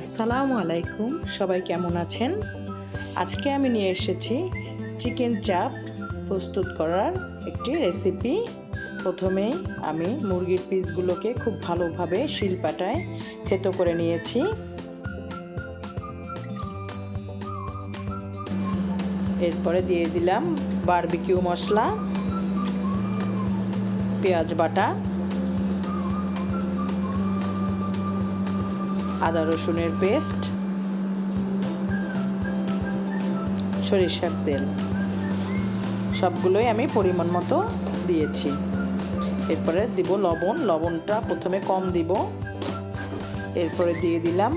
আসসালামু আলাইকুম, সবাই কেমন আছেন? আজকে আমি নিয়ে এসেছি চিকেন চাপ প্রস্তুত করার একটি রেসিপি। প্রথমেই আমি মুরগির পিসগুলোকে খুব ভালোভাবে শিলপাটায় থেতো করে নিয়েছি। এরপরে দিয়ে দিলাম বারবিকিউ মশলা, পেঁয়াজ বাটা আদা রসুনের পেস্ট, সরিষার তেল। সবগুলোই আমি পরিমাণ মতো দিয়েছি। এরপরে দিব লবণ, লবণটা প্রথমে কম দিব। এরপরে দিয়ে দিলাম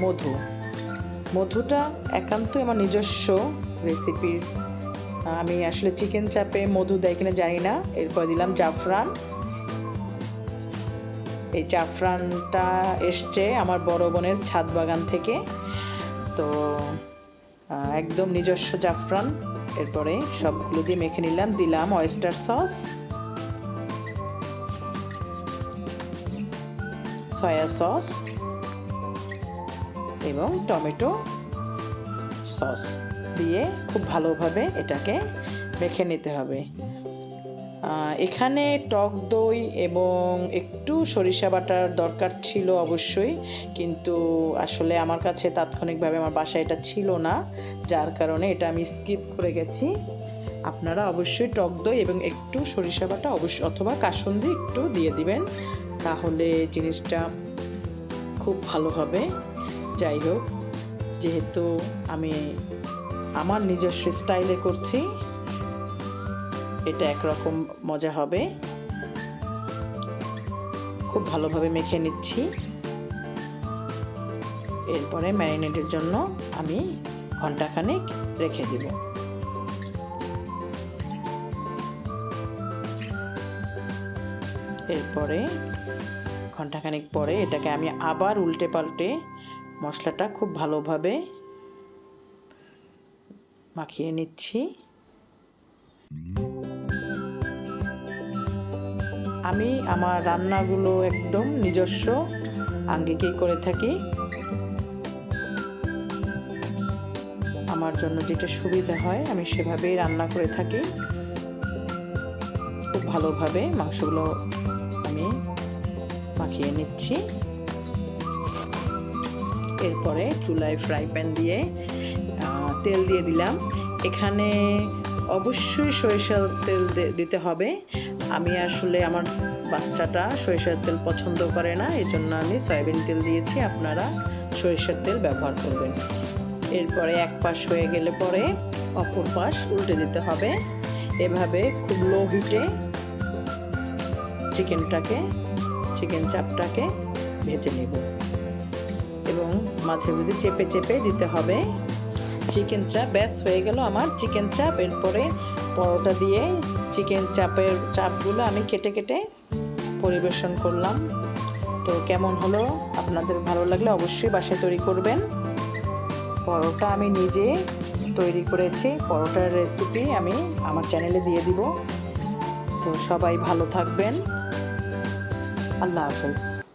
মধু। মধুটা একান্তই আমার নিজস্ব রেসিপির আমি আসলে চিকেন চাপে মধু দেয় কিনা জানি না। এরপরে দিলাম জাফরান। এই জাফরানটা এসছে আমার বড় বোনের ছাদ বাগান থেকে। তো একদম নিজস্ব জাফরান। এরপরে সবগুলো দিয়ে মেখে নিলাম, দিলাম অয়েস্টার সস সয়া সস এবং টমেটো সস দিয়ে খুব ভালোভাবে এটাকে মেখে নিতে হবে। এখানে টক দই এবং একটু সরিষা বাটার দরকার ছিল অবশ্যই, কিন্তু আসলে আমার কাছে তাৎক্ষণিকভাবে আমার বাসায় এটা ছিল না, যার কারণে এটা আমি স্কিপ করে গেছি। আপনারা অবশ্যই টক দই এবং একটু সরিষা বাটা অবশ্যই অথবা কাসুন্দি একটু দিয়ে দিবেন, তাহলে জিনিসটা খুব ভালো হবে। যাই হোক, যেহেতু আমি আমার নিজস্ব স্টাইলে করছি এটা একরকম মজা হবে। খুব ভালোভাবে মেখে নিচ্ছি। এরপরে ম্যারিনেটের জন্য আমি ঘন্টাখানেক রেখে দেব। এরপরে ঘন্টাখানেক পরে এটাকে আমি আবার উল্টে পাল্টে মশলাটা খুব ভালোভাবে মাখিয়ে নিচ্ছি। আমি আমার রান্নাগুলো একদম নিজস্ব আঙ্গিকেই করে থাকি। আমার জন্য যেটা সুবিধা হয়, আমি সেভাবেই রান্না করে থাকি। খুব ভালোভাবে মাংসগুলো আমি মাখিয়ে নিচ্ছি। এরপরে চুলায় ফ্রাই প্যান দিয়ে তেল দিয়ে দিলাম। এখানে অবশ্যই সরিষার তেল দিতে হবে। আমি আসলে আমার বাচ্চাটা সরিষার তেল পছন্দ করে না এই জন্য আমি সয়াবিন তেল দিয়েছি। আপনারা সরিষার তেল ব্যবহার করবেন। এরপরে এক পাশ হয়ে গেলে পরে অপর পাশ উল্টে দিতে হবে। এভাবে খুব লো হিটে চিকেনটাকে, চিকেন চাপটাকে ভেজে নেব। এবং মাঝে মধ্যে চেপে চেপে দিতে হবে। চিকেন চাপ ব্যাস হয়ে গেল আমার। চিকেন চাপ, এরপরে পরোটা দিয়ে চিকেন চাপের চাপগুলো আমি কেটে কেটে পরিবেশন করলাম। তো কেমন হলো? আপনাদের ভালো লাগলে অবশ্যই বাসায় তৈরি করবেন। পরোটা আমি নিজে তৈরি করেছি। পরোটার রেসিপি আমি আমার চ্যানেলে দিয়ে দিব। তো সবাই ভালো থাকবেন। আল্লাহ হাফেজ।